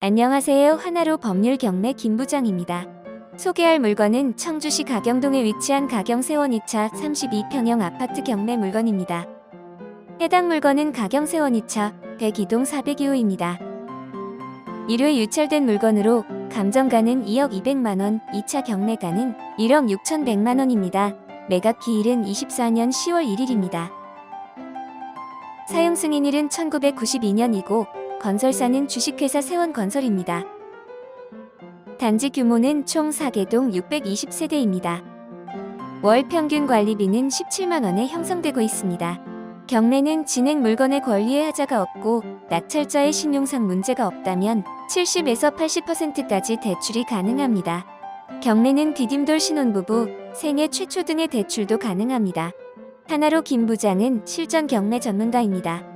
안녕하세요. 하나로 법률 경매 김부장입니다. 소개할 물건은 청주시 가경동에 위치한 가경세원 2차 32평형 아파트 경매 물건입니다. 해당 물건은 가경세원 2차 102동 402호입니다. 1회 유찰된 물건으로 감정가는 2억 200만원, 2차 경매가는 1억 6,100만원입니다. 매각 기일은 24년 10월 1일입니다. 사용 승인일은 1992년이고 건설사는 주식회사 세원건설입니다. 단지 규모는 총 4개동 620세대입니다. 월 평균 관리비는 17만 원에 형성되고 있습니다. 경매는 진행 물건의 권리에 하자가 없고 낙찰자의 신용상 문제가 없다면 70에서 80%까지 대출이 가능합니다. 경매는 디딤돌 신혼부부, 생애 최초 등의 대출도 가능합니다. 하나로 김 부장은 실전 경매 전문가입니다.